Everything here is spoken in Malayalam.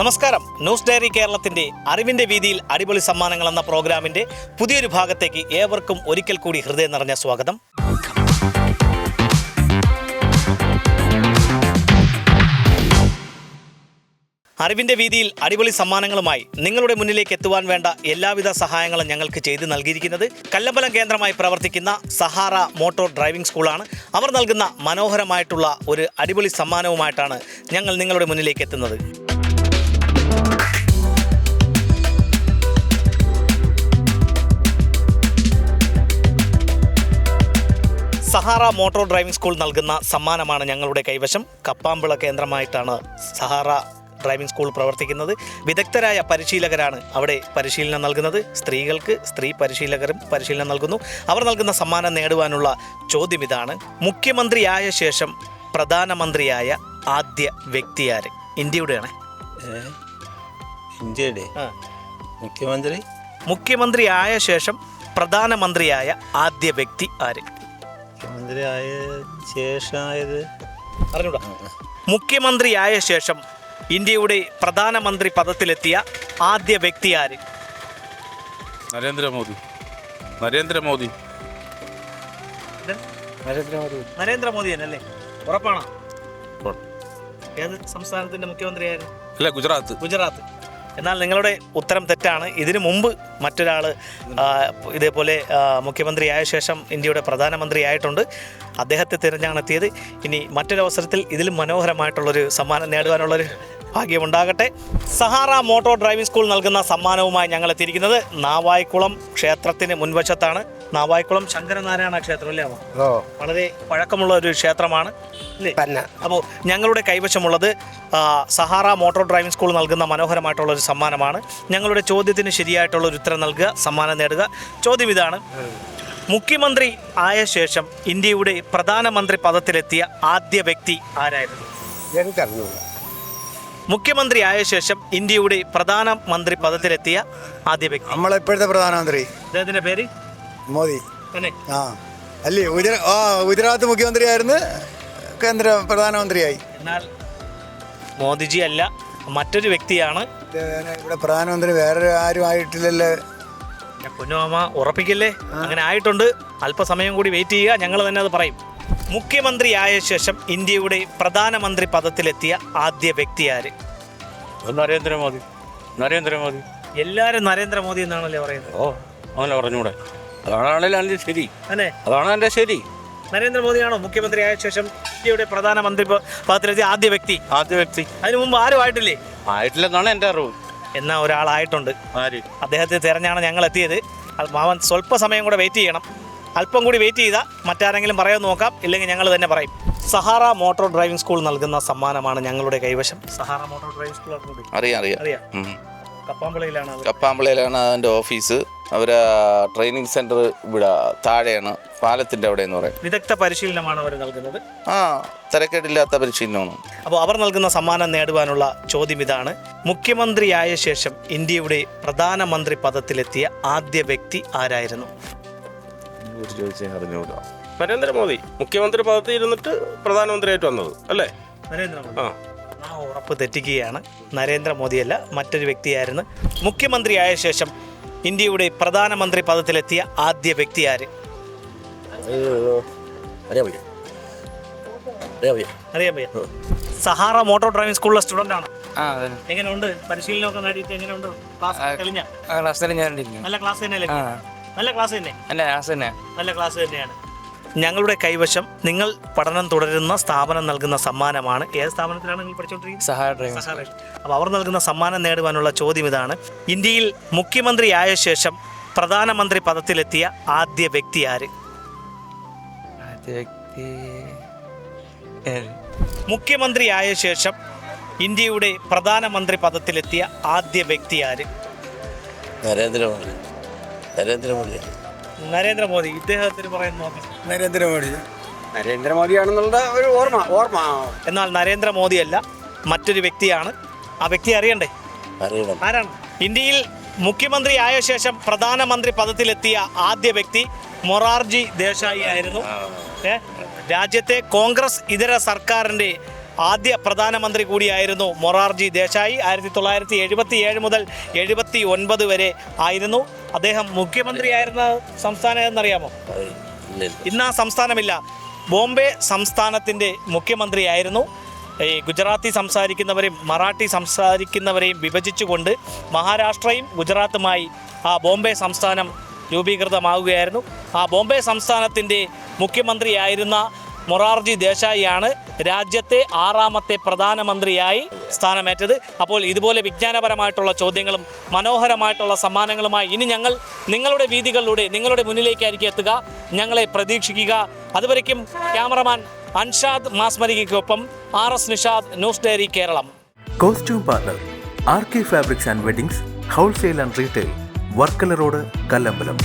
നമസ്കാരം. ന്യൂസ് ഡയറി കേരളത്തിന്റെ അറിവിന്റെ വീതിയിൽ അടിപൊളി സമ്മാനങ്ങൾ എന്ന പ്രോഗ്രാമിന്റെ പുതിയൊരു ഭാഗത്തേക്ക് ഏവർക്കും ഒരിക്കൽ കൂടി ഹൃദയം നിറഞ്ഞ സ്വാഗതം. അറിവിന്റെ വീതിയിൽ അടിപൊളി സമ്മാനങ്ങളുമായി നിങ്ങളുടെ മുന്നിലേക്ക് എത്തുവാൻ വേണ്ട എല്ലാവിധ സഹായങ്ങളും ഞങ്ങൾക്ക് ചെയ്തു നൽകിയിരിക്കുന്നത് കല്ലമ്പലം കേന്ദ്രമായി പ്രവർത്തിക്കുന്ന സഹാറ മോട്ടോർ ഡ്രൈവിംഗ് സ്കൂളാണ്. അവർ നൽകുന്ന മനോഹരമായിട്ടുള്ള ഒരു അടിപൊളി സമ്മാനവുമായിട്ടാണ് ഞങ്ങൾ നിങ്ങളുടെ മുന്നിലേക്ക് എത്തുന്നത്. സഹാറ മോട്ടോർ ഡ്രൈവിംഗ് സ്കൂൾ നൽകുന്ന സമ്മാനമാണ് ഞങ്ങളുടെ കൈവശം. കപ്പാമ്പിള കേന്ദ്രമായിട്ടാണ് സഹാറ ഡ്രൈവിംഗ് സ്കൂൾ പ്രവർത്തിക്കുന്നത്. വിദഗ്ധരായ പരിശീലകരാണ് അവിടെ പരിശീലനം നൽകുന്നത്. സ്ത്രീകൾക്ക് സ്ത്രീ പരിശീലകരും പരിശീലനം നൽകുന്നു. അവർ നൽകുന്ന സമ്മാനം നേടുവാനുള്ള ചോദ്യം ഇതാണ്. മുഖ്യമന്ത്രിയായ ശേഷം പ്രധാനമന്ത്രിയായ ആദ്യ വ്യക്തി ആര്? ഇന്ത്യയുടെയാണ്? ഇന്ത്യയുടെ? മുഖ്യമന്ത്രി? മുഖ്യമന്ത്രിയായ ശേഷം പ്രധാനമന്ത്രിയായ ആദ്യ വ്യക്തി ആര്? മുഖ്യമന്ത്രി ആയ ശേഷമായത് അറിഞ്ഞൂടാ? മുഖ്യമന്ത്രിയായ ശേഷം ഇന്ത്യയുടെ പ്രധാനമന്ത്രി പദത്തിലെത്തിയ ആദ്യ വ്യക്തി ആര്? നരേന്ദ്രമോദി. നരേന്ദ്രമോദി. നരേന്ദ്രമോദി. നരേന്ദ്രമോദി അല്ലേ ഉറപ്പാണോ. ഏത് സംസ്ഥാനത്തിന്റെ മുഖ്യമന്ത്രിയായിരുന്നു? അല്ല ഗുജറാത്ത്. ഗുജറാത്ത്. എന്നാൽ നിങ്ങളുടെ ഉത്തരം തെറ്റാണ്. ഇതിനു മുമ്പ് മറ്റൊരാൾ ഇതേപോലെ മുഖ്യമന്ത്രിയായ ശേഷം ഇന്ത്യയുടെ പ്രധാനമന്ത്രിയായിട്ടുണ്ട്. അദ്ദേഹത്തെ തിരഞ്ഞാണ് എത്തിയത്. ഇനി മറ്റൊരവസരത്തിൽ ഇതിലും മനോഹരമായിട്ടുള്ളൊരു സമ്മാനം നേടുവാനുള്ളൊരു ഭാഗ്യമുണ്ടാകട്ടെ സഹാറ മോട്ടോർ ഡ്രൈവിംഗ് സ്കൂൾ നൽകുന്ന സമ്മാനവുമായി ഞങ്ങൾ എത്തിയിരിക്കുന്നത് നാവായിക്കുളം ക്ഷേത്രത്തിന് മുൻവശത്താണ്. നാവായിക്കുളം ശങ്കരനാരായണ ക്ഷേത്രം അല്ലേ? ഓ. വളരെ പഴക്കമുള്ള ഒരു ക്ഷേത്രമാണ് അല്ലേ? തന്നെ. അപ്പോൾ ഞങ്ങളുടെ കൈവശമുള്ളത് ആ, സഹാറ മോട്ടോർ ഡ്രൈവിംഗ് സ്കൂൾ നൽകുന്ന മനോഹരമായിട്ടുള്ള ഒരു സമ്മാനമാണ്. ഞങ്ങളുടെ ചോദ്യത്തിന് ശരിയായിട്ടുള്ള ഒരു ഉത്തരം നൽകുക സമ്മാനം നേടുക. ചോദ്യം ഇതാണ്. മുഖ്യമന്ത്രി ആയ ശേഷം ഇന്ത്യയുടെ പ്രധാനമന്ത്രി പദത്തിലെത്തിയ ആദ്യ വ്യക്തി ആരായിരുന്നു? എനിക്കറിഞ്ഞൂടാ. മുഖ്യമന്ത്രി ആയ ശേഷം ഇന്ത്യയുടെ പ്രധാനമന്ത്രി പദത്തിലെത്തിയ ആദ്യ വ്യക്തി. നമ്മളിപ്പോഴത്തെ പ്രധാനമന്ത്രി? അദ്ദേഹത്തിന്റെ പേര്? മോദി. ആ. അല്ലേ ഗുജറാ ആ ഗുജറാത്ത് മുഖ്യമന്ത്രിയായിരുന്നു കേന്ദ്ര പ്രധാനമന്ത്രിയായി. എന്നാൽ മോദിജി അല്ല മറ്റൊരു വ്യക്തിയാണ്. ഇവിടെ പ്രധാനമന്ത്രി വേറെ ആരും ആയിട്ടില്ലല്ലേ? ഉറപ്പിക്കല്ലേ? ഉറപ്പിക്കില്ലേ അങ്ങനെ ആയിട്ടുണ്ട്. അല്പസമയം കൂടി വെയിറ്റ് ചെയ്യുക ഞങ്ങൾ തന്നെ അത് പറയും. മുഖ്യമന്ത്രി ആയ ശേഷം ഇന്ത്യയുടെ പ്രധാനമന്ത്രി പദത്തിലെത്തിയ ആദ്യ വ്യക്തി ആര്? നരേന്ദ്രമോദി. നരേന്ദ്രമോദി. എല്ലാരും നരേന്ദ്രമോദി എന്നാണല്ലേ പറയുന്നത്? ഓ അങ്ങനെ പറഞ്ഞൂടെ? അതാണല്ലോ ശരി. അല്ലേ? അതാണ് എന്റെ ശരി. നരേന്ദ്രമോദിയാണോ മുഖ്യമന്ത്രിയായ ശേഷം ഇന്ത്യയുടെ പ്രധാനമന്ത്രി പദത്തിലെത്തിയ ആദ്യ വ്യക്തി? ആദ്യ വ്യക്തി. അതിനു മുമ്പ് ആരും ആയിട്ടില്ലേ? ആയിട്ടില്ലെന്നാണ് എന്റെ അറിവ്. എന്നാ ഒരാളായിട്ടുണ്ട്. ആര്? അദ്ദേഹത്തെ തിരഞ്ഞാണ് ഞങ്ങൾ എത്തിയത്. അവൻ മാവൻ സ്വല്പ സമയം കൂടെ വെയിറ്റ് ചെയ്യണം. അല്പം കൂടി വെയിറ്റ് ചെയ്താൽ മറ്റാരെങ്കിലും പറയാൻ നോക്കാം ഇല്ലെങ്കിൽ ഞങ്ങൾ തന്നെ പറയും. സഹാറ മോട്ടോർ ഡ്രൈവിംഗ് സ്കൂൾ നൽകുന്ന സമ്മാനമാണ് ഞങ്ങളുടെ കൈവശം. Sahara motor driving school? അറിയാം അറിയാം. അറിയാം. കപ്പാമ്പളയിലാണ് അതിന്റെ ഓഫീസ്. അവരെ ട്രെയിനിങ് സെന്റർ ഇവിടെ താഴെയാണ്. പാലത്തിന്റെ അവിടെ എന്ന് പറയും. വിദഗ്ധ പരിശീലനമാണ് അവർ നൽകുന്നത്. ആ തിരക്കേടില്ലാത്ത പരിശീലനമാണ്. അപ്പോൾ അവർ നൽകുന്ന സമ്മാനം നേടുവാനുള്ള ചോദ്യം ഇതാണ്. മുഖ്യമന്ത്രിയായ ശേഷം ഇന്ത്യയുടെ പ്രധാനമന്ത്രി പദത്തിലെത്തിയ ആദ്യ വ്യക്തി ആരായിരുന്നു? നരേന്ദ്രമോദി മുഖ്യമന്ത്രി പദത്തിൽ ഇരുന്നിട്ട് പ്രധാനമന്ത്രിയായിട്ട് വന്നത് അല്ലേ? നരേന്ദ്രമോദി. ആ. ഉറപ്പ് തെറ്റിക്കുകയാണ്. നരേന്ദ്രമോദിയല്ല മറ്റൊരു വ്യക്തിയായിരുന്നു. മുഖ്യമന്ത്രിയായ ശേഷം ഇന്ത്യയുടെ പ്രധാനമന്ത്രി പദത്തിലെത്തിയ ആദ്യ വ്യക്തി ആര്? അറിയാൻ വയ്യ സഹാറ മോട്ടോർ ഡ്രൈവിംഗ് സ്കൂളിലെ സ്റ്റുഡന്റ് ആണ്? എങ്ങനെയുണ്ട്? പരിശീലനമൊക്കെ നേടിയിട്ട് എങ്ങനെയുണ്ട്? ക്ലാസ് തെളിഞ്ഞ? ക്ലാസ് നല്ല ക്ലാസ് തന്നെ? നല്ല ക്ലാസ് തന്നെ. നല്ല ക്ലാസ് തന്നെയാണ്. ഞങ്ങളുടെ കൈവശം നിങ്ങൾ പഠനം തുടരുന്ന സ്ഥാപനം നൽകുന്ന സമ്മാനമാണ്. ഏത് സ്ഥാപനത്തിലാണ് നിങ്ങൾ പഠിച്ചുകൊണ്ടിരിക്കുന്നത്? സഹായ ഡ്രൈവിംഗ് അപ്പോൾ അവർ നൽകുന്ന സമ്മാനം നേടുവാനുള്ള ചോദ്യം ഇതാണ്. ഇന്ത്യയിൽ മുഖ്യമന്ത്രി ആയ ശേഷം പ്രധാനമന്ത്രി പദത്തിലെത്തിയ ആദ്യ വ്യക്തി ആര്? ആദ്യ വ്യക്തി? മുഖ്യമന്ത്രിയായ ശേഷം ഇന്ത്യയുടെ പ്രധാനമന്ത്രി പദത്തിലെത്തിയ ആദ്യ വ്യക്തി ആര്? നരേന്ദ്രമോദി. നരേന്ദ്രമോദി നരേന്ദ്രമോദി ഇദ്ദേഹത്തിന് പറയുന്ന നോക്കാം നരേന്ദ്രമോദി. നരേന്ദ്രമോദിയാണെന്നുള്ള ഒരു ഓർമ്മ ഓർമ്മ. എന്നാൽ നരേന്ദ്രമോദിയല്ല മറ്റൊരു വ്യക്തിയാണ്. ആ വ്യക്തി അറിയണ്ടേ? അറിയണം. ആരാണ്? ഇന്ത്യയിൽ മുഖ്യമന്ത്രി ആയ ശേഷം പ്രധാനമന്ത്രി പദത്തിലെത്തിയ ആദ്യ വ്യക്തി മൊറാർജി ദേശായി ആയിരുന്നു? രാജ്യത്തെ കോൺഗ്രസ് ഇതര സർക്കാരിന്റെ ആദ്യ പ്രധാനമന്ത്രി കൂടിയായിരുന്നു മൊറാർജി ദേശായി. ആയിരത്തി തൊള്ളായിരത്തി എഴുപത്തി ഏഴ് മുതൽ എഴുപത്തി ഒൻപത് വരെ ആയിരുന്നു. അദ്ദേഹം മുഖ്യമന്ത്രിയായിരുന്ന സംസ്ഥാനം എന്നറിയാമോ? ഇന്ന് ആ സംസ്ഥാനമില്ല. ബോംബെ സംസ്ഥാനത്തിന്റെ മുഖ്യമന്ത്രിയായിരുന്നു. ഈ ഗുജറാത്തി സംസാരിക്കുന്നവരെയും മറാഠി സംസാരിക്കുന്നവരെയും വിഭജിച്ചുകൊണ്ട് മഹാരാഷ്ട്രയും ഗുജറാത്തുമായി ആ ബോംബെ സംസ്ഥാനം രൂപീകൃതമാവുകയായിരുന്നു. ആ ബോംബെ സംസ്ഥാനത്തിന്റെ മുഖ്യമന്ത്രിയായിരുന്ന മൊറാർജി ദേശായിയാണ് രാജ്യത്തെ ആറാമത്തെ പ്രധാനമന്ത്രിയായി സ്ഥാനമേറ്റത്. അപ്പോൾ ഇതുപോലെ വിജ്ഞാനപരമായിട്ടുള്ള ചോദ്യങ്ങളും മനോഹരമായിട്ടുള്ള സമ്മാനങ്ങളുമായി ഇനി ഞങ്ങൾ നിങ്ങളുടെ വീതികളിലൂടെ നിങ്ങളുടെ മുന്നിലേക്കായിരിക്കും എത്തുക. ഞങ്ങളെ പ്രതീക്ഷിക്കുക. അതുവരയ്ക്കും cameraman Anshad മാസ്മരികയ്ക്കൊപ്പം R S Nishad news diary Keralam. Costume partner R K fabrics and weddings wholesale and retail Varkala road Kallambalam.